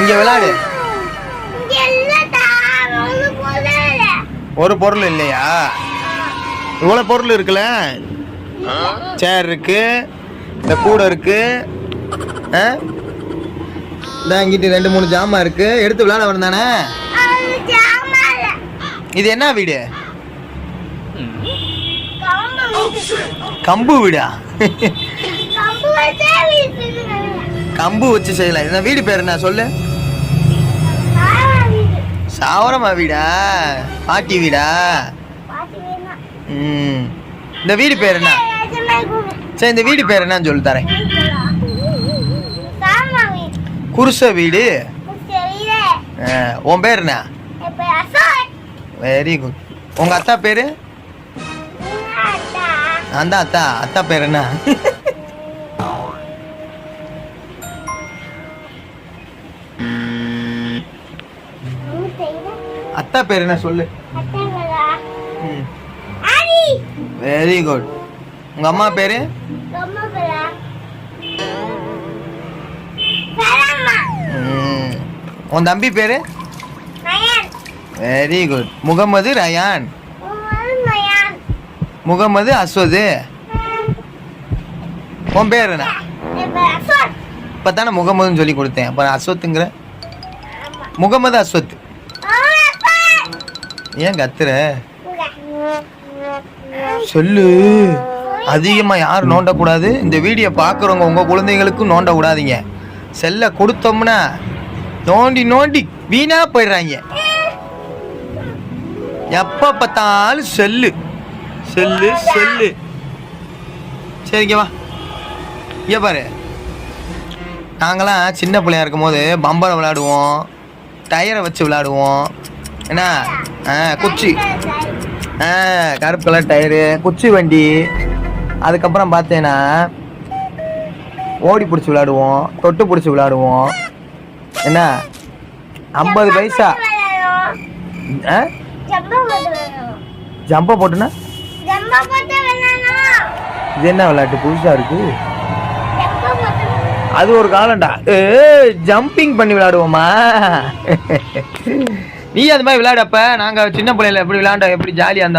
இங்க விளையாடு ஒரு பொருள் இல்லையா? இவ்வளோ பொருள் இருக்குல்ல? சேர் இருக்கு இந்த கூடை இருக்கு இங்கிட்டு ரெண்டு மூணு ஜாமான் இருக்கு. எடுத்து விளையாட வரும் தானே? இது என்ன வீடு? கம்பு வீடு. கம்பு வச்சே செய்யலாம் இந்த வீடு பேர் என்ன சொல்லு? சாவரமா வீடா? பாட்டி வீடா? ம். இந்த வீடு பேர் என்ன? சரி இந்த வீடு பேர் என்னன்னு சொல்லி தரேன். குருச வீடு? உன் பேர் என்ன? வெரி குட் உங்க அத்தா பேரு? தான் அத்தா. அத்தா பேர் என்ன? அத்தா பேர் என்ன சொல்லு? வெரி குட் உங்க அம்மா பேரு? உன் தம்பி பேரு? Very good Mohammed Rayan. Mohammed Aswad. உன் பேர் என்ன? இப்ப தானே முகமதுன்னு சொல்லி கொடுத்தேன். அப்புறம் அஸ்வத்துங்கிற? முகமது அஸ்வத். ஏன் கத்துற. சொல்லு. அதிகமாக யாரும் நோண்டக்கூடாது. இந்த வீடியோ பார்க்குறவங்க உங்கள் குழந்தைங்களுக்கும் நோண்ட விடாதீங்க செல்லை கொடுத்தோம்னா நோண்டி நோண்டி வீணாக போயிடுறாங்க. எப்போ பார்த்தாலும் செல்லு. Cell cell. சரிங்க வா. இங்கே பாரு. நாங்களாம் சின்ன பிள்ளையா இருக்கும்போது பம்பரம் விளையாடுவோம். டயரை வச்சு விளையாடுவோம். என்ன? ஆ குச்சி. ஆ கருப்பு கலர் டயரு குச்சி வண்டி. அதுக்கப்புறம் பார்த்தேன்னா ஓடி பிடிச்சி விளையாடுவோம் தொட்டு பிடிச்சி விளையாடுவோம். என்ன? ஐம்பது பைசா. ஜம்பா போட்டுனா. இது என்ன விளையாட்டு புதுசாக இருக்கு? அது ஒரு காலம்டா. ஜம்பிங் பண்ணி விளையாடுவோமா? நீ அது மாதிரி விளையாடப்ப நாங்கள் சின்ன பிள்ளையில எப்படி விளையாண்டோம் எப்படி ஜாலியாக இருந்தா